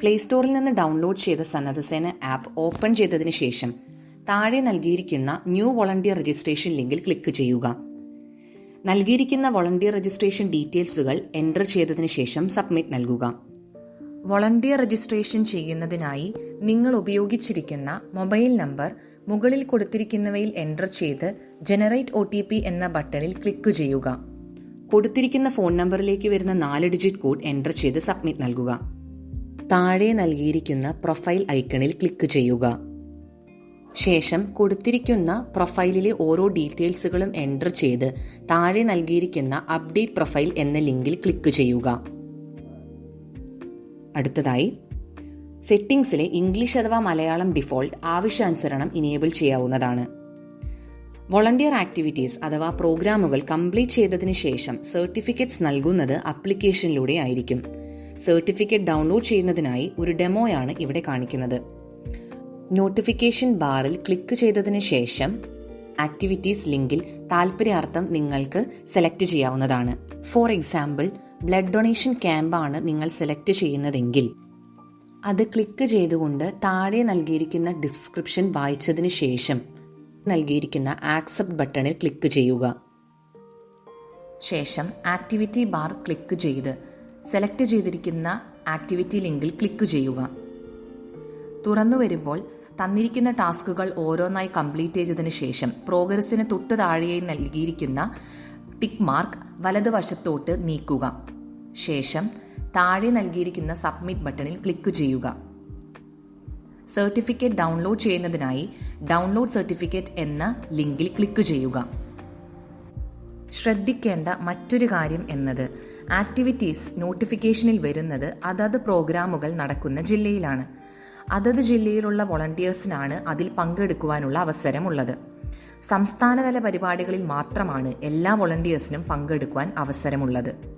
Play സ്റ്റോറിൽ നിന്ന് download ചെയ്ത സന്നദ്ധസേന ആപ്പ് ഓപ്പൺ ചെയ്തതിന് ശേഷം താഴെ നൽകിയിരിക്കുന്ന ന്യൂ വോളണ്ടിയർ രജിസ്ട്രേഷൻ ലിങ്കിൽ ക്ലിക്ക് ചെയ്യുക. നൽകിയിരിക്കുന്ന വോളണ്ടിയർ രജിസ്ട്രേഷൻ ഡീറ്റെയിൽസുകൾ എന്റർ ചെയ്തതിന് ശേഷം സബ്മിറ്റ് നൽകുക. വോളണ്ടിയർ രജിസ്ട്രേഷൻ ചെയ്യുന്നതിനായി നിങ്ങൾ ഉപയോഗിച്ചിരിക്കുന്ന മൊബൈൽ നമ്പർ മുകളിൽ കൊടുത്തിരിക്കുന്നവയിൽ എന്റർ ചെയ്ത് ജനറേറ്റ് ഒ എന്ന ബട്ടണിൽ ക്ലിക്ക് ചെയ്യുക. കൊടുത്തിരിക്കുന്ന ഫോൺ നമ്പറിലേക്ക് വരുന്ന നാല് ഡിജിറ്റ് കോഡ് എന്റർ ചെയ്ത് സബ്മിറ്റ് നൽകുക. താഴെ നൽകിയിരിക്കുന്ന പ്രൊഫൈൽ ഐക്കണിൽ ക്ലിക്ക് ചെയ്യുക. ശേഷം കൊടുത്തിരിക്കുന്ന പ്രൊഫൈലിലെ ഓരോ ഡീറ്റെയിൽസുകളും എന്റർ ചെയ്ത് താഴെ നൽകിയിരിക്കുന്ന അപ്ഡേറ്റ് പ്രൊഫൈൽ എന്ന ലിങ്കിൽ ക്ലിക്ക് ചെയ്യുക. അടുത്തതായി സെറ്റിംഗ്സിലെ ഇംഗ്ലീഷ് അഥവാ മലയാളം ഡിഫോൾട്ട് ആവശ്യാനുസരണം ഇനേബിൾ ചെയ്യാവുന്നതാണ്. വോളണ്ടിയർ ആക്ടിവിറ്റീസ് അഥവാ പ്രോഗ്രാമുകൾ കംപ്ലീറ്റ് ചെയ്തതിനു ശേഷം സർട്ടിഫിക്കറ്റ്സ് നൽകുന്നത് ആപ്ലിക്കേഷനിലൂടെ ആയിരിക്കും. സർട്ടിഫിക്കറ്റ് ഡൗൺലോഡ് ചെയ്യുന്നതിനായി ഒരു ഡെമോയാണ് ഇവിടെ കാണിക്കുന്നത്. നോട്ടിഫിക്കേഷൻ ബാറിൽ ക്ലിക്ക് ചെയ്തതിന് ശേഷം ആക്ടിവിറ്റീസ് ലിങ്കിൽ താല്പര്യാർത്ഥം നിങ്ങൾക്ക് സെലക്ട് ചെയ്യാവുന്നതാണ്. ഫോർ എക്സാമ്പിൾ ബ്ലഡ് ഡൊണേഷൻ ക്യാമ്പാണ് നിങ്ങൾ സെലക്ട് ചെയ്യുന്നതെങ്കിൽ. അത് ക്ലിക്ക് ചെയ്തുകൊണ്ട് താഴെ നൽകിയിരിക്കുന്ന ഡിസ്ക്രിപ്ഷൻ വായിച്ചതിന് ശേഷം നൽകിയിരിക്കുന്ന ആക്സെപ്റ്റ് ബട്ടണിൽ ക്ലിക്ക് ചെയ്യുക. ശേഷം ആക്ടിവിറ്റി ബാർ ക്ലിക്ക് ചെയ്ത് സെലക്ട് ചെയ്തിരിക്കുന്ന ആക്ടിവിറ്റി ലിങ്കിൽ ക്ലിക്ക് ചെയ്യുക. തുറന്നു വരുമ്പോൾ തന്നിരിക്കുന്ന ടാസ്കുകൾ ഓരോന്നായി കംപ്ലീറ്റ് ചെയ്തതിനു ശേഷം പ്രോഗ്രസിന് തൊട്ട് താഴെയായി നൽകിയിരിക്കുന്ന ടിക്ക് മാർക്ക് വലതുവശത്തോട്ട് നീക്കുക. ശേഷം താഴെ നൽകിയിരിക്കുന്ന സബ്മിറ്റ് ബട്ടണിൽ ക്ലിക്ക് ചെയ്യുക. സർട്ടിഫിക്കറ്റ് ഡൗൺലോഡ് ചെയ്യുന്നതിനായി ഡൗൺലോഡ് സർട്ടിഫിക്കറ്റ് എന്ന ലിങ്കിൽ ക്ലിക്ക് ചെയ്യുക. ശ്രദ്ധിക്കേണ്ട മറ്റൊരു കാര്യം എന്നത് ആക്ടിവിറ്റീസ് നോട്ടിഫിക്കേഷനിൽ വരുന്നത് അതത് പ്രോഗ്രാമുകൾ നടക്കുന്ന ജില്ലയിലാണ്. അതത് ജില്ലയിലുള്ള വോളണ്ടിയേഴ്സിനാണ് അതിൽ പങ്കെടുക്കുവാനുള്ള അവസരമുള്ളത്. സംസ്ഥാനതല പരിപാടികളിൽ മാത്രമാണ് എല്ലാ വോളണ്ടിയേഴ്സിനും പങ്കെടുക്കുവാൻ അവസരമുള്ളത്.